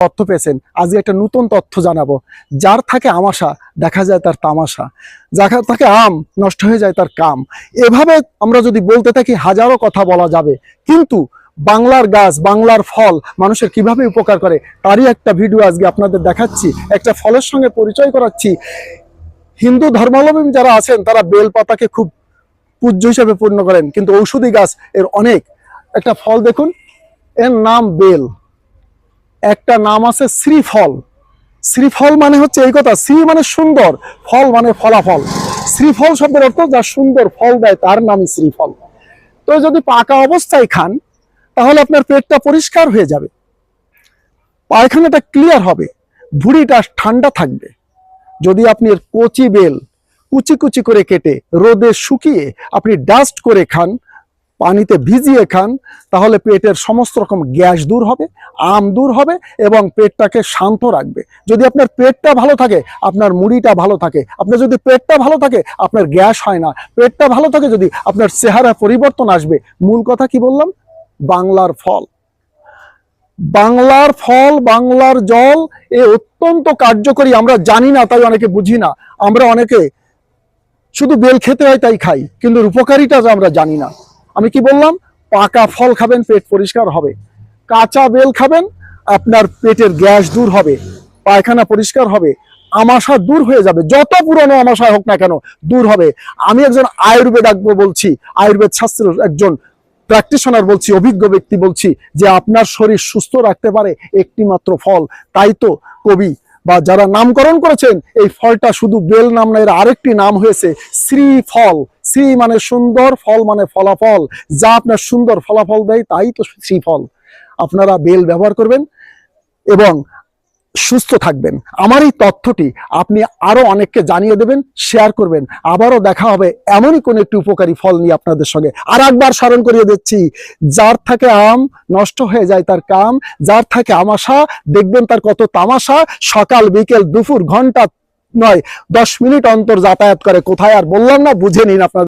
তথ্য পেয়েছেন। আজকে একটা নতুন তথ্য জানাব। যার থাকে আমাশা, দেখা যায় তার তামাশা। যার থাকে আম, নষ্ট হয়ে যায় তার কাম। এভাবে আমরা যদি বলতে থাকি, হাজারো কথা বলা যাবে। কিন্তু বাংলার গাছ, বাংলার ফল মানুষের কীভাবে উপকার করে, তারই একটা ভিডিও আজকে আপনাদের দেখাচ্ছি। একটা ফলের সঙ্গে পরিচয় করাচ্ছি। হিন্দু ধর্মাবলম্বী যারা আছেন, তারা বেল পাতাকে খুব পূজ্য হিসেবে পূর্ণ করেন। কিন্তু ঔষধি গাছ এর অনেক। একটা ফল দেখুন, এর নাম বেল। একটা নাম আছে শ্রীফল। শ্রীফল মানে হচ্ছে এই কথা, শ্রী মানে সুন্দর, ফল মানে ফলাফল। শ্রীফল শব্দের অর্থ যা সুন্দর ফল দেয়, তার নামই শ্রীফল। তো যদি পাকা অবস্থায় খান, তাহলে আপনার পেটটা পরিষ্কার হয়ে যাবে। পায়খানাটা ক্লিয়ার হবে, ভুঁড়িটা ঠান্ডা থাকবে। যদি আপনি কচি বেল কুচি কুচি করে কেটে, রোদে শুকিয়ে আপনি ডাস্ট করে খান পানিতে ভিজিয়ে খান, তাহলে পেটের সমস্ত রকম গ্যাস দূর হবে, আম দূর হবে এবং পেটটাকে শান্ত রাখবে। যদি আপনার পেটটা ভালো থাকে, আপনার মুড়িটা ভালো থাকে, আপনার যদি পেটটা ভালো থাকে, আপনার গ্যাস হয় না। পেটটা ভালো থাকে যদি আপনার চেহারা পরিবর্তন আসবে। মূল কথা কি বললাম? বাংলার ফল। বাংলার ফল, বাংলার জল, এ অত্যন্ত কার্যকরী। আমরা জানি না, তাই অনেকে বুঝি না। আমরা অনেকে শুধু বেল খেতে হয়, তাই খাই। কিন্তু যে আমরা জানি না। আমি কি বললাম? পাকা ফল খাবেন, পেট পরিষ্কার হবে। কাঁচা বেল খাবেন, আপনার পেটের গ্যাস দূর হবে, পায়খানা পরিষ্কার হবে আমাশা দূর হয়ে যাবে। যত পুরনো আমাশা হোক না কেন, দূর হবে। আমি একজন আয়ুর্বেদ বলছি, আয়ুর্বেদ শাস্ত্রের একজন প্র্যাকটিশনার বলছি, অভিজ্ঞ ব্যক্তি বলছি যে আপনার শরীর সুস্থ রাখতে পারে একটি মাত্র ফল। তাই তো, কবি বা যারা নামকরণ করেছেন, এই ফলটা শুধু বেল নাম না, এর আরেকটি নাম হয়েছে শ্রী ফল শ্রী মানে সুন্দর, ফল মানে ফলাফল। যা আপনার সুন্দর ফলাফল দেয়, তাই তো শ্রী ফল আপনারা বেল ব্যবহার করবেন এবং সুস্থ থাকবেন। আমার এই তথ্যটি আপনি আরও অনেককে জানিয়ে দেবেন শেয়ার করবেন। আবারও দেখা হবে এমনই কোন একটি উপকারী ফল নিয়ে আপনাদের সঙ্গে। আর একবার স্মরণ করিয়ে দিচ্ছি, যার থাকে আম নষ্ট হয়ে যায় তার কাম, যার থাকে আমাশা দেখবেন তার কত তামাশা, সকাল, বিকেল, দুপুর, ঘণ্টা নয়, দশ মিনিট অন্তর যাতায়াত করে। কোথায় আর বললাম না, বুঝে নিন আপনার